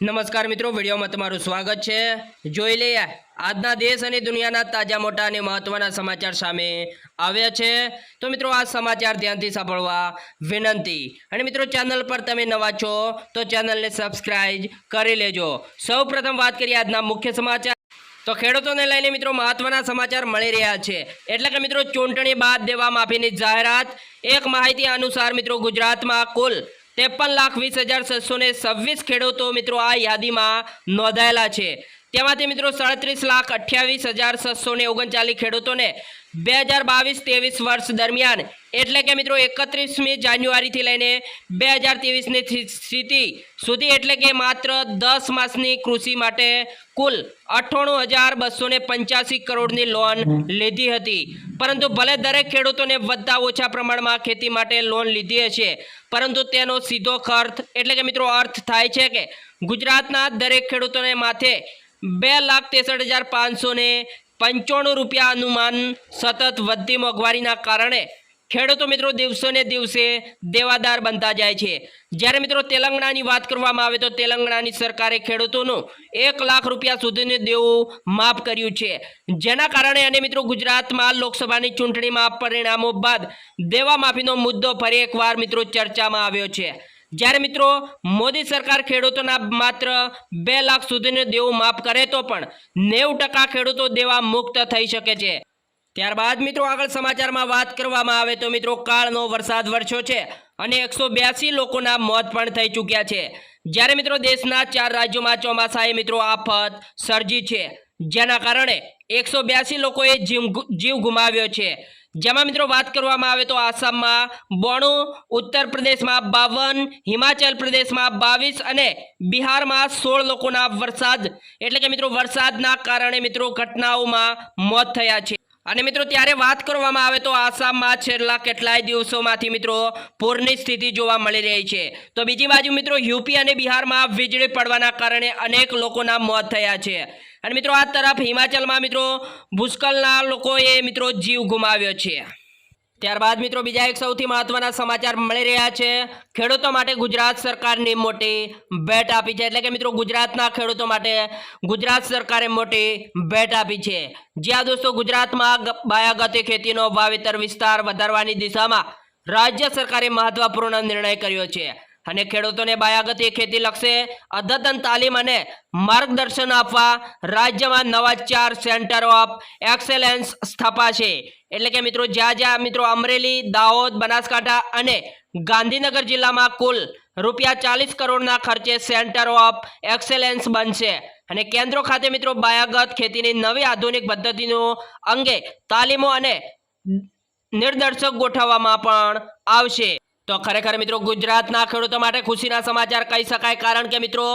નમસ્કાર મિત્રો, વિડીયોમાં તમારું સ્વાગત છે. જોઈ લઈએ, આજના દેશ અને દુનિયાના તાજા, મોટા અને મહત્વના સમાચાર સામે આવ્યા છે. તો મિત્રો, આ સમાચાર ધ્યાનથી સાંભળવા વિનંતી. અને મિત્રો, ચેનલ પર તમે નવા છો, તો ચેનલને સબસ્ક્રાઈબ કરી લેજો. સૌપ્રથમ વાત કરીએ આજના મુખ્ય સમાચાર. તો ખેડૂતોને લઈને મિત્રો, મહત્વના સમાચાર મળી રહ્યા છે. એટલે કે મિત્રો, ચૂંટણી બાદ દેવા માફીની જાહેરાત. એક માહિતી અનુસાર મિત્રો, ગુજરાતમાં કુલ ત્રેપન લાખ વીસ હજાર છસો ને છવ્વીસ ખેડૂતો મિત્રો આ યાદીમાં નોંધાયેલા છે. તેમાંથી મિત્રો સાડત્રીસ લાખ અઠ્યાવીસ હજાર છસો ને ઓગણચાલીસ ખેડૂતોને બે હજાર બાવીસ ત્રેવીસ વર્ષ દરમિયાન, એટલે કે મિત્રો એકત્રીસમી જાન્યુઆરીથી લઈને બે હજાર ત્રેવીસની સ્થિતિ સુધી, એટલે કે માત્ર દસ માસની કૃષિ માટે કુલ અઠ્ઠાણું હજાર બસો ને પંચ્યાસી કરોડની લોન લીધી હતી. પરંતુ ભલે દરેક ખેડૂતોને વધતા ઓછા પ્રમાણમાં ખેતી માટે લોન લીધી હશે, પરંતુ તેનો સીધો ખર્ચ, એટલે કે મિત્રો અર્થ થાય છે કે ગુજરાતના દરેક ખેડૂતોને માથે બે લાખ ત્રેસઠ હજાર પાંચસો ને પંચાણું રૂપિયા અનુમાન સતત વધતી મોંઘવારીના કારણે ખેડૂતો મિત્રો દિવસોને દિવસે દેવાદાર બનતા જાય છે. જ્યારે મિત્રો તેલંગણાની વાત કરવામાં આવે તો તેલંગણાની સરકારે ખેડૂતોનું એક લાખ રૂપિયા સુધીનું દેવું માફ કર્યું છે. જેના કારણે અને મિત્રો ગુજરાતમાં લોકસભાની ચૂંટણીમાં પરિણામો બાદ દેવા માફીનો મુદ્દો ફરી એકવાર મિત્રો ચર્ચામાં આવ્યો છે. જ્યારે મિત્રો, મોદી સરકાર ખેડૂતોના માત્ર બે લાખ સુધીનું દેવું માફ કરે તો પણ નેવું ટકા ખેડૂતો દેવા મુક્ત થઈ શકે છે. ત્યારબાદ મિત્રો, આગળ સમાચારમાં વાત કરવામાં આવે તો મિત્રો, કાળનો વરસાદ વરસ્યો છે અને એકસો બ્યાસી લોકોના મોત પણ થઈ ચૂક્યા છે. જ્યારે મિત્રો, દેશના ચાર રાજ્યોમાં ચોમાસાએ મિત્રો આફત સર્જી છે. જેના કારણે એકસો બ્યાસી લોકોએ જીવ જીવ ગુમાવ્યો છે. જેમાં મિત્રો વાત કરવામાં આવે તો આસામમાં બોણું, ઉત્તર પ્રદેશમાં બાવન, હિમાચલ પ્રદેશમાં બાવીસ અને બિહારમાં સોળ લોકોના વરસાદ. એટલે કે મિત્રો વરસાદના કારણે મિત્રો ઘટનાઓમાં મોત થયા છે. અને મિત્રો ત્યારે વાત કરવામાં આવે તો આસામમાં છેલ્લા કેટલાય દિવસોમાંથી મિત્રો પૂરની સ્થિતિ જોવા મળી રહી છે. તો બીજી બાજુ મિત્રો યુપી અને બિહારમાં વીજળી પડવાના કારણે અનેક લોકોના મોત થયા છે. અને મિત્રો આ તરફ હિમાચલમાં મિત્રો ભૂસ્ખલનના લોકોએ મિત્રો જીવ ગુમાવ્યો છે. ત્યારબાદ મિત્રો બીજા એક સૌથી મહત્વના સમાચાર મળી રહ્યા છે. ખેડૂતો માટે ગુજરાત સરકારની મોટી ભેટ આપી છે. એટલે કે મિત્રો ગુજરાતના ખેડૂતો માટે ગુજરાત સરકારે મોટી ભેટ આપી છે. જ્યાં દોસ્તો, ગુજરાતમાં બાયાગતી ખેતીનો વાવેતર વિસ્તાર વધારવાની દિશામાં રાજ્ય સરકારે મહત્વપૂર્ણ નિર્ણય કર્યો છે. અને ખેડૂતોને બાયાગતી ખેતી લક્ષે અદ્યતન તાલીમ અને માર્ગદર્શન આપવા રાજ્યમાં નવા ચાર સેન્ટર ઓફ એક્સેલન્સ સ્થપાશે. એટલે કે મિત્રો, જ્યાં જ્યાં મિત્રો અમરેલી, દાહોદ, બનાસકાંઠા અને ગાંધીનગર જિલ્લામાં કુલ રૂપિયા ચાલીસ કરોડના ખર્ચે સેન્ટર ઓફ એક્સેલન્સ બનશે. અને કેન્દ્રો ખાતે મિત્રો, બાયાગત ખેતીની નવી આધુનિક પદ્ધતિનો અંગે તાલીમો અને નિર્દેશક ગોઠવવામાં પણ આવશે. તો ખરેખર મિત્રો ગુજરાતના ખેડૂતો માટે ખુશીના સમાચાર કહી શકાય. કારણ કે મિત્રો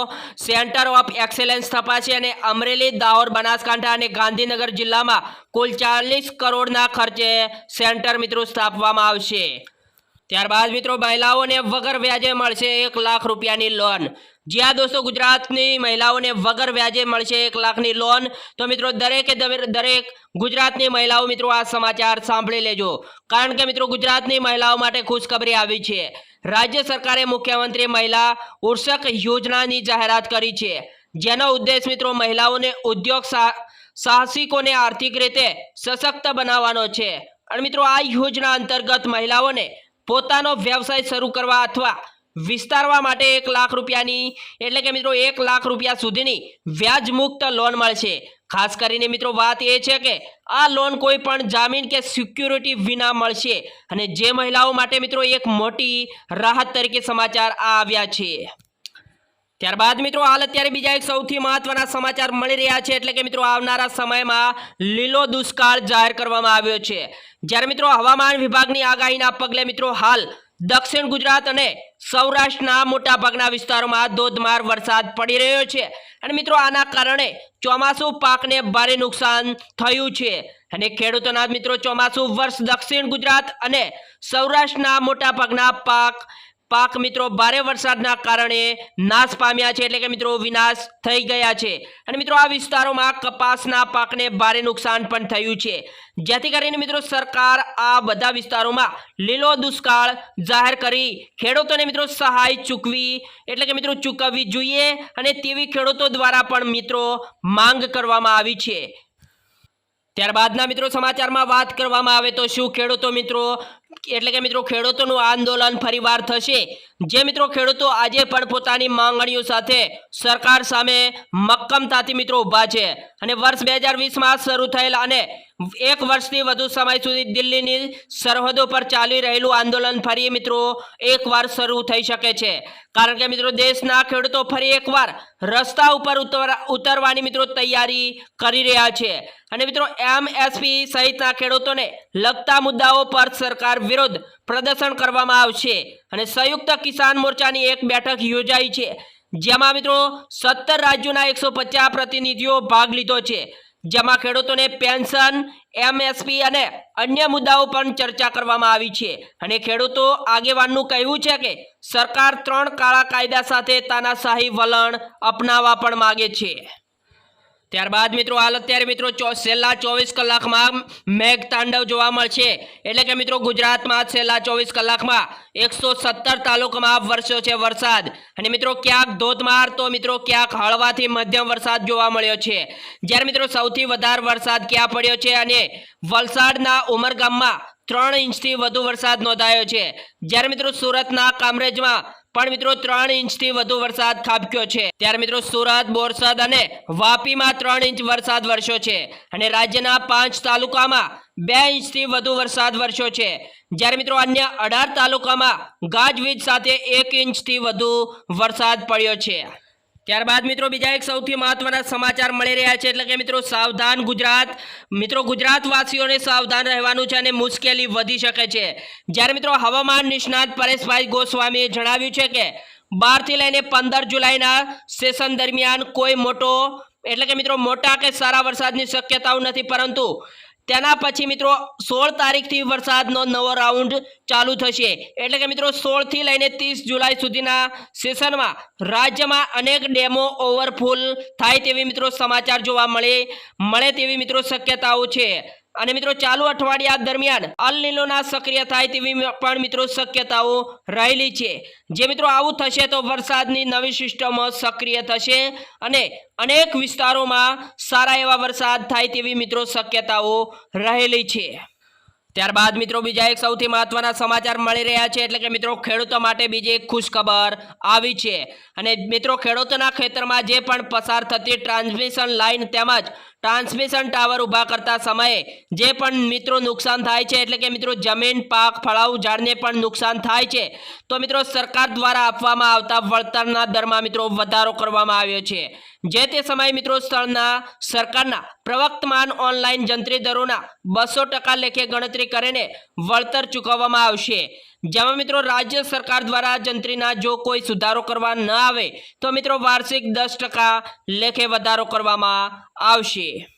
સેન્ટર ઓફ એક્સેલન્સ સ્થપાશે અને અમરેલી, દાહોદ, બનાસકાંઠા અને ગાંધીનગર જિલ્લામાં કુલ ચાલીસ કરોડના ખર્ચે સેન્ટર મિત્રો સ્થાપવામાં આવશે. ત્યારબાદ મિત્રો, મહિલાઓને વગર વ્યાજે મળશે એક લાખ રૂપિયાની લોન જ્યાં દોસ્તો ગુજરાતની મહિલાઓને વગર વ્યાજે મળશે એક લાખની લોન તો મિત્રો દરેકે દરેક ગુજરાતની મહિલાઓ મિત્રો આ સમાચાર સાંભળી લેજો. કારણ કે મિત્રો ગુજરાતની મહિલાઓ માટે ખુશખબરી આવી છે. રાજ્ય સરકારે મુખ્યમંત્રી મહિલા ઉર્ષક યોજનાની જાહેરાત કરી છે. જેનો ઉદ્દેશ મિત્રો મહિલાઓને ઉદ્યોગ સાહસિકોને આર્થિક રીતે સશક્ત બનાવવાનો છે. અને મિત્રો આ યોજના અંતર્ગત મહિલાઓને પોતાનો વ્યવસાય શરૂ કરવા અથવા વિસ્તારવા માટે એક લાખ રૂપિયાની, એટલે કે મિત્રો એક લાખ રૂપિયા સુધીની વ્યાજ મુક્ત લોન મળશે. ખાસ કરીને મિત્રો વાત એ છે કે આ લોન કોઈ પણ જામીન કે સિક્યુરિટી વિના મળશે. અને જે મહિલાઓ માટે મિત્રો એક મોટી રાહત તરીકે સમાચાર આવ્યા છે. ત્યારબાદ મિત્રો હાલ અત્યારે બીજા એક સૌથી મહત્વના સમાચાર મળી રહ્યા છે, એટલે કે મિત્રો આવનારા સમયમાં લીલો દુષ્કાળ જાહેર કરવામાં આવ્યો છે. જ્યારે મિત્રો હવામાન વિભાગની આગાહીના પગલે મિત્રો હાલ દક્ષિણ ગુજરાત અને સૌરાષ્ટ્રના મોટાભાગના વિસ્તારોમાં ધોધમાર વરસાદ પડી રહ્યો છે. અને મિત્રો, આના કારણે ચોમાસુ પાકને ભારે નુકસાન થયું છે. અને ખેડૂતોના મિત્રો, ચોમાસુ વર્ષ દક્ષિણ ગુજરાત અને સૌરાષ્ટ્રના મોટાભાગના પાક પાક મિત્રો ભારે વરસાદના કારણે નાશ પામ્યા છે એટલે કે મિત્રો વિનાશ થઈ ગયા છે. અને મિત્રો આ વિસ્તારોમાં કપાસના પાકને ભારે નુકસાન પણ થયું છે. જેથી કરીને મિત્રો સરકાર આ બધા વિસ્તારોમાં લીલો દુષ્કાળ જાહેર કરી ખેડૂતોને મિત્રો સહાય ચૂકવી એટલે કે મિત્રો ચૂકવવી જોઈએ અને તેવી ખેડૂતો દ્વારા પણ મિત્રો માંગ કરવામાં આવી છે. ત્યારબાદના મિત્રો સમાચારમાં વાત કરવામાં આવે તો શું ખેડૂતો મિત્રો, એટલે કે મિત્રો ખેડૂતોનું આંદોલન ફરીવાર થશે? જે મિત્રો ખેડૂતો આજે પણ પોતાની માંગણીઓ સાથે સરકાર સામે મક્કમતાથી મિત્રો ઊભા છે. અને વર્ષ બે હજાર વીસમાં શરૂ થયેલા અને એક વર્ષથી વધુ સમય સુધી દિલ્હીની સરહદો પર ચાલી રહેલું આંદોલન ફરી મિત્રો એકવાર શરૂ થઈ શકે છે. કારણ કે મિત્રો દેશના ખેડૂતો ફરી એકવાર રસ્તા ઉપર ઉતર, ઉતરવાની મિત્રો તૈયારી કરી રહ્યા છે. અને મિત્રો એમએસપી સહિતના ખેડૂતોને લગતા મુદ્દાઓ પર સરકાર વિરુદ્ધ પ્રદર્શન કરવામાં આવશે. અને સંયુક્ત કિસાન મોરચાની એક બેઠક યોજાઈ છે, જેમાં મિત્રો સત્તર રાજ્યોના એકસો પ્રતિનિધિઓ ભાગ લીધો છે. જેમાં ખેડૂતોને પેન્શન, એમએસપી અને અન્ય મુદ્દાઓ પણ ચર્ચા કરવામાં આવી છે. અને ખેડૂતો આગેવાનનું કહેવું છે કે સરકાર ત્રણ કાળા કાયદા સાથે તાનાશાહી વલણ અપનાવવા પણ માગે છે. ત્યારબાદ મિત્રો હાલ અત્યારે મિત્રો છેલ્લા ચોવીસ કલાકમાં મેઘ તાંડવ જોવા મળશે. એટલે કે મિત્રો ગુજરાતમાં છેલ્લા ચોવીસ કલાકમાં એકસો સત્તર તાલુકામાં વરસ્યો છે વરસાદ. અને મિત્રો ક્યાંક ધોધમાર તો મિત્રો ક્યાંક હળવાથી મધ્યમ વરસાદ જોવા મળ્યો છે. જ્યારે મિત્રો સૌથી વધારે વરસાદ ક્યાં પડ્યો છે અને વલસાડના ઉમરગામમાં ત્રણ ઇંચથી વધુ વરસાદ નોંધાયો છે. જ્યારે મિત્રો સુરતના કામરેજમાં પણ મિત્રો ત્રણ ઇંચથી વધુ વરસાદ ખાબક્યો છે. ત્યારે મિત્રો સુરત, બોરસદ અને વાપીમાં ત્રણ ઇંચ વરસાદ વરસ્યો છે અને રાજ્યના પાંચ તાલુકામાં બે ઇંચથી વધુ વરસાદ વરસ્યો છે. જ્યારે મિત્રો અન્ય અઢાર તાલુકામાં ગાજવીજ સાથે એક ઇંચથી વધુ વરસાદ પડ્યો છે. ત્યારબાદ મિત્રો બીજા એક સૌથી મહત્વના સમાચાર મળી રહ્યા છે. એટલે કે મિત્રો સાવધાન ગુજરાત, મિત્રો ગુજરાતવાસીઓને સાવધાન રહેવાનું છે અને મુશ્કેલી વધી શકે છે. જ્યારે મિત્રો હવામાન નિષ્ણાત પરેશભાઈ ગોસ્વામીએ જણાવ્યું છે કે બારથી લઈને પંદર જુલાઈના સેશન દરમિયાન કોઈ મોટો, એટલે કે મિત્રો મોટા કે સારા વરસાદની શક્યતાઓ નથી. પરંતુ તેના પછી મિત્રો સોળ તારીખથી વરસાદનો નવો રાઉન્ડ ચાલુ થશે. એટલે કે મિત્રો સોળથી લઈને ત્રીસ જુલાઈ સુધીના સેશનમાં રાજ્યમાં અનેક ડેમો ઓવરફુલ થાય તેવી મિત્રો સમાચાર જોવા મળે મળે તેવી મિત્રો શક્યતાઓ છે. અને મિત્રો, ચાલુ અઠવાડિયા દરમિયાન અલ સક્રિય થાય તેવી પણ મિત્રો, શક્યતાઓ રહેલી છે. જે મિત્રો આવું થશે તો વરસાદની નવી સિસ્ટમો સક્રિય થશે અને અનેક વિસ્તારોમાં સારા એવા વરસાદ થાય તેવી મિત્રો શક્યતાઓ રહેલી છે. ત્યારબાદ મિત્રો, બીજા એક સૌથી મહત્વના સમાચાર મળી રહ્યા છે, એટલે કે મિત્રો, ખેડૂતો માટે બીજી એક ખુશ ખબર આવી છે. અને મિત્રો, ખેડૂતોના ખેતરમાં જે પણ પસાર થતી ટ્રાન્સમિશન લાઇન તેમજ ટ્રાન્સમિશન ટાવર ઊભા કરતા સમયે જે પણ મિત્રો નુકસાન થાય છે, એટલે કે મિત્રો જમીન, પાક ફળાઉ ઝાડને પણ નુકસાન થાય છે, તો મિત્રો સરકાર દ્વારા આપવામાં આવતા વળતરના દરમાં મિત્રો વધારો કરવામાં આવ્યો છે. જે તે સમયે મિત્રો સ્થળના સરકારના પ્રવર્તમાન ઓનલાઈન જંત્રી દરોના બસો ટકા લેખે ગણતરી કરીને વળતર ચૂકવવામાં આવશે. જેમાં મિત્રો રાજ્ય સરકાર દ્વારા જંત્રીના જો કોઈ સુધારો કરવા ન આવે, તો મિત્રો વાર્ષિક દસ લેખે વધારો કરવામાં આવશે.